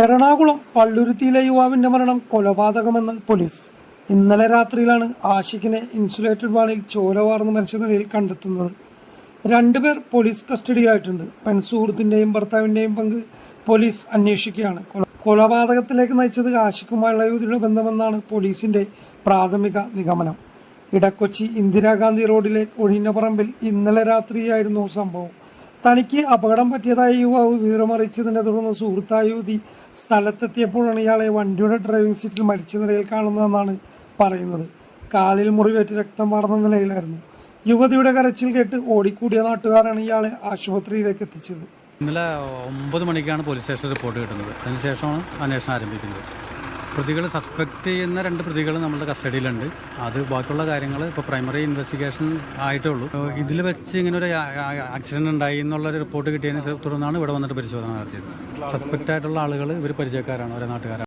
എറണാകുളം പള്ളുരുത്തിയിലെ യുവാവിന്റെ മരണം കൊലപാതകമെന്ന് പോലീസ്. ഇന്നലെ രാത്രിയിലാണ് ആഷിഖിനെ ഇൻസുലേറ്റഡ് വാണിൽ ചോര വാർന്ന് മരിച്ച നിലയിൽ കണ്ടെത്തുന്നത്. രണ്ടുപേർ പോലീസ് കസ്റ്റഡിയിലായിട്ടുണ്ട്. പെൺസുഹൃത്തിന്റെയും ഭർത്താവിന്റെയും പങ്ക് പോലീസ് അന്വേഷിക്കുകയാണ്. കൊലപാതകത്തിലേക്ക് നയിച്ചത് ആഷിഖുമായുള്ള യുവതിയുടെ ബന്ധമെന്നാണ് പോലീസിന്റെ പ്രാഥമിക നിഗമനം. ഇടക്കൊച്ചി ഇന്ദിരാഗാന്ധി റോഡിലെ ഒഴിഞ്ഞപറമ്പിൽ ഇന്നലെ രാത്രിയായിരുന്നു സംഭവം. തനിക്ക് അപകടം പറ്റിയതായി യുവാവ് വിവരമറിയിച്ചതിനെ തുടർന്ന് സുഹൃത്തായ യുവതി സ്ഥലത്തെത്തിയപ്പോഴാണ് ഇയാളെ വണ്ടിയുടെ ഡ്രൈവിംഗ് സീറ്റിൽ മരിച്ച നിലയിൽ കാണുന്നതെന്നാണ് പറയുന്നത്. കാലിൽ മുറിവേറ്റ് രക്തം വാർന്ന നിലയിലായിരുന്നു. യുവതിയുടെ കരച്ചിൽ കേട്ട് ഓടിക്കൂടിയ നാട്ടുകാരാണ് ഇയാളെ ആശുപത്രിയിലേക്ക് എത്തിച്ചത്. ഇന്നലെ ഒമ്പത് മണിക്കാണ് പോലീസ് സ്റ്റേഷനിൽ റിപ്പോർട്ട് കിട്ടുന്നത്. അതിനുശേഷമാണ് അന്വേഷണം ആരംഭിക്കുന്നത്. പ്രതികൾ സസ്പെക്ട് ചെയ്യുന്ന രണ്ട് പ്രതികൾ നമ്മുടെ കസ്റ്റഡിയിലുണ്ട്. അത് ബാക്കിയുള്ള കാര്യങ്ങൾ ഇപ്പോൾ പ്രൈമറി ഇൻവെസ്റ്റിഗേഷൻ ആയിട്ടേ ഉള്ളൂ ഇതിൽ വെച്ച് ഇങ്ങനെ ഒരു ആക്സിഡന്റ് ഉണ്ടായി എന്നുള്ളൊരു റിപ്പോർട്ട് കിട്ടിയതിനെ തുടർന്നാണ് ഇവിടെ വന്നിട്ട് പരിശോധന നടത്തിയത്. സസ്പെക്റ്റ് ആയിട്ടുള്ള ആളുകൾ ഇവർ പരിചയക്കാരാണ് ഓരോ നാട്ടുകാരാണ്.